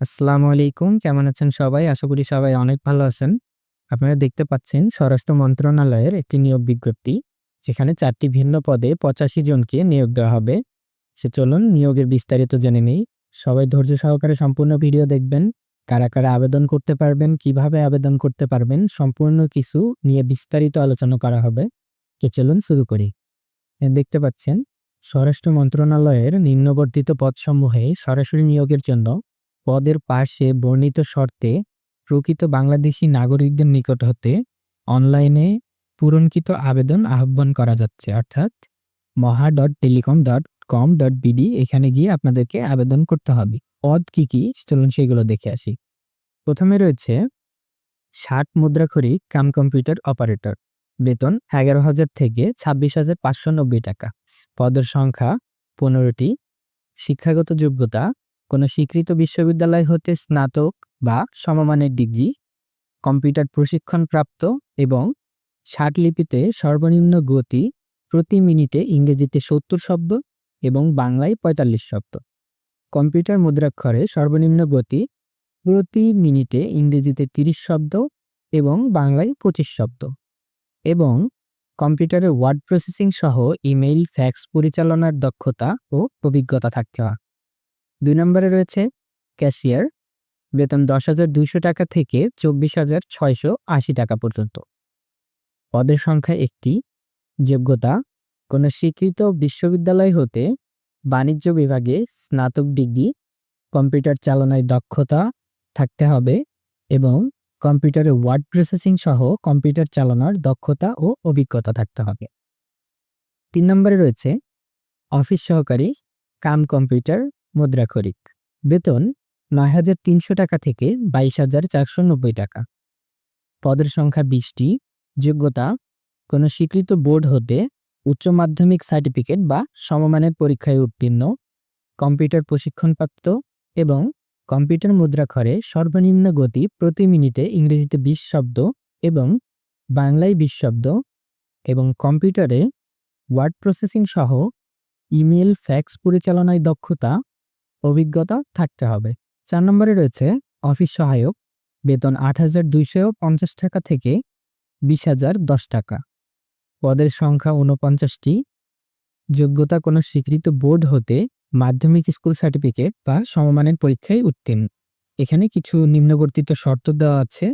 আসসালামু আলাইকুম। কেমন আছেন সবাই? আশা করি সবাই অনেক ভালো আছেন। আপনারা দেখতে পাচ্ছেন স্বরাষ্ট্র মন্ত্রণালয়ের একটি নিয়োগ বিজ্ঞপ্তি, যেখানে চারটি ভিন্ন পদে পঁচাশি জনকে নিয়োগ দেওয়া হবে। সে চলুন নিয়োগের বিস্তারিত জেনে নেই। সবাই ধৈর্য সহকারে সম্পূর্ণ ভিডিও দেখবেন। কারা কারা আবেদন করতে পারবেন, কীভাবে আবেদন করতে পারবেন, সম্পূর্ণ কিছু নিয়ে বিস্তারিত আলোচনা করা হবে। তো চলুন শুরু করি। দেখতে পাচ্ছেন, স্বরাষ্ট্র মন্ত্রণালয়ের নিম্নবর্তিত পদসমূহে সরাসরি নিয়োগের জন্য পদের পাশে বর্ণিত শর্তে প্রকৃত বাংলাদেশি নাগরিকদের নিকট হতে অনলাইনে পূরণকৃত আবেদন আহ্বান করা যাচ্ছে। অর্থাৎ maha dot telecom dot com dot BD এখানে গিয়ে আপনাদেরকে আবেদন করতে হবে। পদ কি কি? চলুন সেগুলো দেখে আসি। প্রথমে রয়েছে ষাট মুদ্রাখড়ি কাম কম্পিউটার অপারেটর। বেতন এগারো হাজার থেকে ছাব্বিশ হাজার পাঁচশো নব্বই টাকা। পদের সংখ্যা পনেরোটি। শিক্ষাগত যোগ্যতা কোনো স্বীকৃত বিশ্ববিদ্যালয় হতে স্নাতক বা সমমানের ডিগ্রি, কম্পিউটার প্রশিক্ষণপ্রাপ্ত এবং ষাট লিপিতে সর্বনিম্ন গতি প্রতি মিনিটে ইংরেজিতে সত্তর শব্দ এবং বাংলায় পঁয়তাল্লিশ শব্দ। কম্পিউটার মুদ্রাক্ষরে সর্বনিম্ন গতি প্রতি মিনিটে ইংরেজিতে তিরিশ শব্দ এবং বাংলায় পঁচিশ শব্দ। এবং কম্পিউটারে ওয়ার্ড প্রসেসিং সহ ইমেইল, ফ্যাক্স পরিচালনার দক্ষতা ও অভিজ্ঞতা থাকতে হয়। দুই নম্বরে রয়েছে ক্যাশিয়ার, বেতন দশ হাজার দুইশো টাকা থেকে চব্বিশ হাজার ছয়শো আশি টাকা পর্যন্ত। পদের সংখ্যা একটি, যোগ্যতা, কোনো স্বীকৃত বিশ্ববিদ্যালয় হতে বাণিজ্য বিভাগে স্নাতক ডিগ্রি, কম্পিউটার চালনায় দক্ষতা থাকতে হবে এবং কম্পিউটারে ওয়ার্ড প্রসেসিং সহ কম্পিউটার চালানোর দক্ষতা ও অভিজ্ঞতা থাকতে হবে। তিন নম্বরে রয়েছে অফিস সহকারী, কাম কম্পিউটার মুদ্রাক্ষরিক বেতন নয় হাজার তিনশো টাকা থেকে বাইশ হাজার চারশো নব্বই টাকা। পদের সংখ্যা বিশটি। যোগ্যতা, কোনো স্বীকৃত বোর্ড হতে উচ্চ মাধ্যমিক সার্টিফিকেট বা সমমানের পরীক্ষায় উত্তীর্ণ, কম্পিউটার প্রশিক্ষণপ্রাপ্ত এবং কম্পিউটার মুদ্রাক্ষরে সর্বনিম্ন গতি প্রতি মিনিটে ইংরেজিতে বিশ শব্দ এবং বাংলায় বিশ শব্দ এবং কম্পিউটারে ওয়ার্ড প্রসেসিং সহ ইমেল, ফ্যাক্স পরিচালনায় দক্ষতা অভিজ্ঞতা থাকতে হবে। চার নম্বরে রয়েছে অফিস সহায়ক। বেতন আট হাজার দুইশো পঞ্চাশ টাকা থেকে বিশ হাজার দশ টাকা। পদের সংখ্যা ঊনপঞ্চাশটি। যোগ্যতা কোনো স্বীকৃত বোর্ড হতে মাধ্যমিক স্কুল সার্টিফিকেট বা সমমানের পরীক্ষায় উত্তীর্ণ। এখানে কিছু নিম্নবর্তিত শর্ত দেওয়া আছে।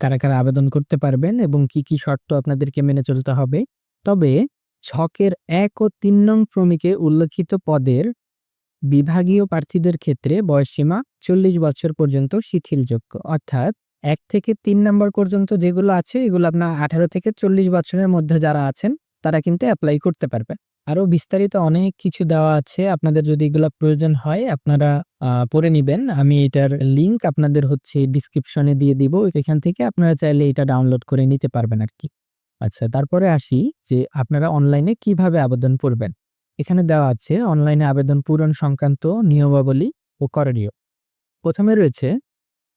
কারা কারা আবেদন করতে পারবেন এবং কি কি শর্ত আপনাদেরকে মেনে চলতে হবে। তবে ছকের এক ও তিন নং ক্রমিকে উল্লেখিত পদের বিভাগীয় প্রার্থীদের ক্ষেত্রে বয়সসীমা চল্লিশ বছর পর্যন্ত শিথিলযোগ্য। অর্থাৎ এক থেকে তিন নম্বর পর্যন্ত যেগুলো আছে, এগুলো আপনার আঠারো থেকে চল্লিশ বছরের মধ্যে যারা আছেন, তারা কিন্তু অ্যাপ্লাই করতে পারবে। আরও বিস্তারিত অনেক কিছু দেওয়া আছে, আপনাদের যদি এগুলো প্রয়োজন হয়, আপনারা পড়ে নেবেন। আমি এটার লিংক আপনাদের হচ্ছে ডিসক্রিপশনে দিয়ে দিব। এখান থেকে আপনারা চাইলে এটা ডাউনলোড করে নিতে পারবেন আর কি আচ্ছা তারপরে আসি যে আপনারা অনলাইনে কীভাবে আবেদন করবেন। এখানে দেওয়া আছে অনলাইনে আবেদন পূরণ সংক্রান্ত নিয়মাবলী ও করণীয়। প্রথমে রয়েছে,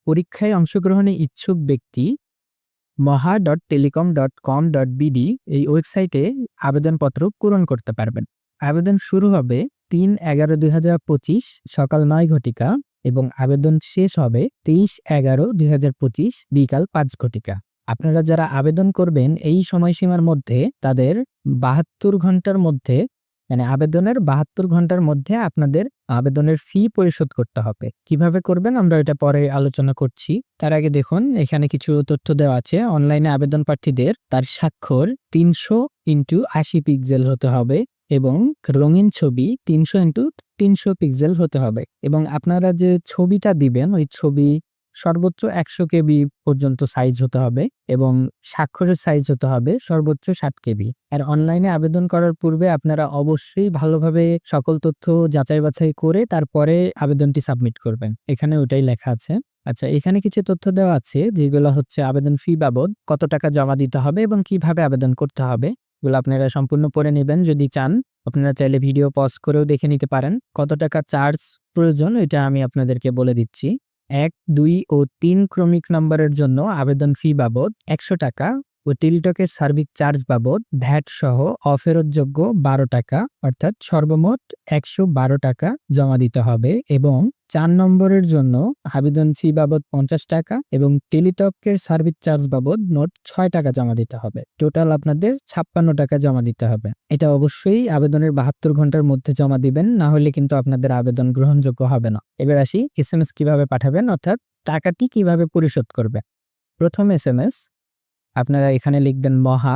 পরীক্ষায় অংশগ্রহণে ইচ্ছুক ব্যক্তি maha dot telecom dot com dot BD এই ওয়েবসাইটে আবেদনপত্র পূরণ করতে পারবেন। আবেদন শুরু হবে তিন এগারো দুই হাজার পঁচিশ সকাল নয় ঘটিকা এবং আবেদন শেষ হবে তেইশ এগারো দুই হাজার পঁচিশ বিকাল পাঁচ ঘটিকা। আপনারা যারা আবেদন করবেন এই সময়সীমার মধ্যে তাদের বাহাত্তর ঘণ্টার মধ্যে মানে আবেদনের বাহাত্তর ঘণ্টার মধ্যে আপনাদের আবেদনের ফি পরিশোধ করতে হবে। কীভাবে করবেন? আমরা এটা পরে আলোচনা করছি। তার আগে দেখুন, এখানে কিছু তথ্য দেওয়া আছে। অনলাইনে আবেদন প্রার্থীদের তার স্বাক্ষর তিনশো ইন্টু আশি পিক্সেল হতে হবে এবং রঙিন ছবি তিনশো ইন্টু তিনশো পিক্সেল হতে হবে। এবং আপনারা যে ছবিটা দিবেন, ওই ছবি সর্বোচ্চ একশো কেবি পর্যন্ত সাইজ হতে হবে এবং স্বাক্ষরের সাইজ হতে হবে সর্বোচ্চ ষাট কেবি। আর অনলাইনে আবেদন করার পূর্বে আপনারা অবশ্যই ভালোভাবে সকল তথ্য যাচাই বাছাই করে তারপরে আবেদনটি সাবমিট করবেন। এখানে ওটাই লেখা আছে। আচ্ছা এখানে কিছু তথ্য দেওয়া আছে যেগুলো হচ্ছে আবেদন ফি বাবদ, কত টাকা জমা দিতে হবে এবং কীভাবে আবেদন করতে হবে। এগুলো আপনারা সম্পূর্ণ পড়ে নেবেন। যদি চান, আপনারা চাইলে ভিডিও পজ করেও দেখে নিতে পারেন। কত টাকা চার্জ প্রয়োজন, এটা আমি আপনাদেরকে বলে দিচ্ছি। এক দুই ও তিন ক্রমিক নম্বরের জন্য আবেদন ফি বাবদ একশো টাকা ও টেলিটকের সার্বিক চার্জ বাবদ ভ্যাট সহ অফেরতযোগ্য বারো টাকা, অর্থাৎ সর্বমোট একশো বারো টাকা জমা দিতে হবে এবং চার নম্বরের জন্য আবেদন ফি বাবদ পঞ্চাশ টাকা এবং টেলিটকের সার্ভিস চার্জ বাবদ নোট ছয় টাকা জমা দিতে হবে। টোটাল আপনাদের ছাপ্পান্ন টাকা জমা দিতে হবে। এটা অবশ্যই আবেদনের বাহাত্তর ঘণ্টার মধ্যে জমা দিবেন, না হলে কিন্তু আপনাদের আবেদন গ্রহণযোগ্য হবে না। এবার আসি এস এম এস কীভাবে পাঠাবেন, অর্থাৎ টাকাটি কীভাবে পরিশোধ করবে প্রথম এস এম এস আপনারা এখানে লিখবেন মহা,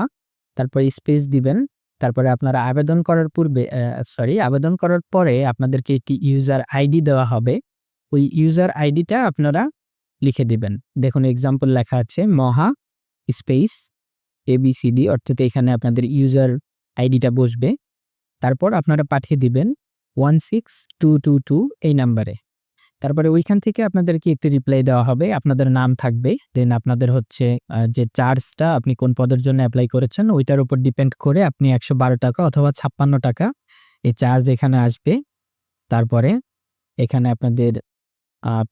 তারপর স্পেস দিবেন, তারপরে আপনারা আবেদন করার পূর্বে সরি আবেদন করার পরে আপনাদেরকে একটি ইউজার আইডি দেওয়া হবে। ওই ইউজার আইডিটা আপনারা লিখে দিবেন। দেখুন এক্সাম্পল লেখা আছে, মহা স্পেস এবিসিডি অর্থাৎ এখানে আপনাদের ইউজার আইডিটা বসবে। তারপর আপনারা পাঠিয়ে দিবেন one six two two two এই নাম্বারে তারপরে ওইখান থেকে আপনাদেরকে একটি রিপ্লাই দেওয়া হবে। আপনাদের নাম থাকবে। দেন আপনাদের হচ্ছে যে চার্জটা আপনি কোন পদের জন্য অ্যাপ্লাই করেছেন, ওইটার উপর ডিপেন্ড করে আপনি একশো বারো টাকা অথবা ছাপ্পান্ন টাকা এই চার্জ এখানে আসবে। তারপরে এখানে আপনাদের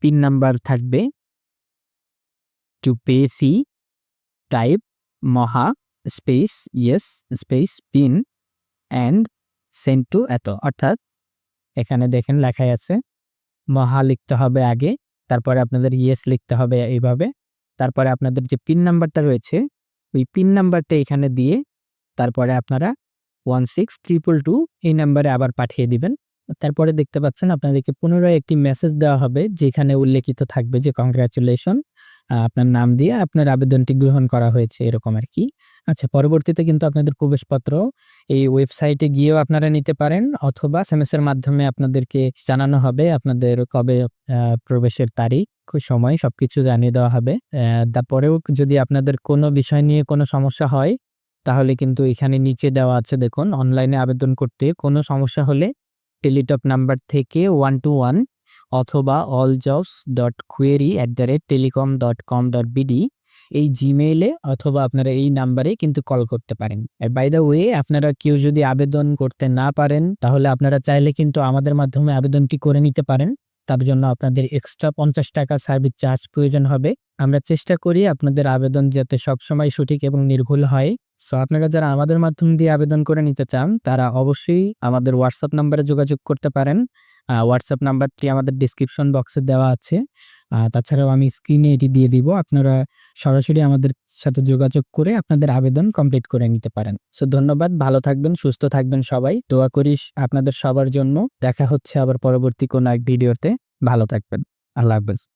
পিন নাম্বার থাকবে। To pay see type maha space yes space pin and send to এত। অর্থাৎ এখানে দেখেন লেখাই আছে। মহা লিখতে হবে আগে, তারপরে আপনাদের ইয়েস লিখতে হবে এইভাবে। তারপরে আপনাদের যে পিন নাম্বারটা রয়েছে, ওই পিন নাম্বারটা এখানে দিয়ে তারপরে আপনারা ওয়ান সিক্স ট্রিপল টু এই নাম্বারে আবার পাঠিয়ে দিবেন। তারপরে দেখতে পাচ্ছেন আপনাদেরকে পুনরায় একটি মেসেজ দেওয়া হবে, যেখানে উল্লেখিত থাকবে যে কংগ্রাচুলেশন। আপনার নাম দিয়ে আপনার আবেদনটি গ্রহণ করা হয়েছে, এরকম আর কি। আচ্ছা পরবর্তীতে কিন্তু আপনাদের প্রবেশপত্র এই ওয়েবসাইটে গিয়েও আপনারা নিতে পারেন অথবা এস এর মাধ্যমে আপনাদেরকে জানানো হবে আপনাদের কবে প্রবেশের তারিখ সময়, সবকিছু জানিয়ে দেওয়া হবে। তারপরেও যদি আপনাদের কোনো বিষয় নিয়ে কোনো সমস্যা হয়, তাহলে কিন্তু এখানে নিচে দেওয়া আছে দেখুন, অনলাইনে আবেদন করতে। কোনো সমস্যা হলে টেলিটক নাম্বার থেকে ওয়ান টু ওয়ান অথবা all jobs dot query at the rate telecom dot com dot BD এই জিমেইলে অথবা আপনারা এই নাম্বারে কিন্তু কল করতে পারেন। আর বাই দ্য ওয়ে আপনারা কেউ যদি আবেদন করতে না পারেন, তাহলে আপনারা চাইলে কিন্তু আমাদের মাধ্যমে আবেদনটি করে নিতে পারেন। তার জন্য আপনাদের এক্সট্রা পঞ্চাশ টাকা সার্ভিস চার্জ প্রয়োজন হবে। আমরা চেষ্টা করি আপনাদের আবেদন যাতে সবসময় সঠিক এবং নির্ভুল হয়। সো আপনারা যারা আমাদের মাধ্যম দিয়ে আবেদন করে নিতে চান, তারা অবশ্যই আমাদের হোয়াটসঅ্যাপ নাম্বারে যোগাযোগ করতে পারেন। হোয়াটসঅ্যাপ নাম্বারটি আমাদের ডিসক্রিপশন বক্সে দেওয়া আছে। তাছাড়াও আমি স্ক্রিনে এটি দিয়ে দিব। আপনারা সরাসরি আমাদের সাথে যোগাযোগ করে আপনাদের আবেদন কমপ্লিট করে নিতে পারেন। সো ধন্যবাদ। ভালো থাকবেন, সুস্থ থাকবেন সবাই। দোয়া করি আপনাদের সবার জন্য। দেখা হচ্ছে আবার পরবর্তী কোনো এক ভিডিওতে ভালো থাকবেন। আল্লাহ হাফেজ।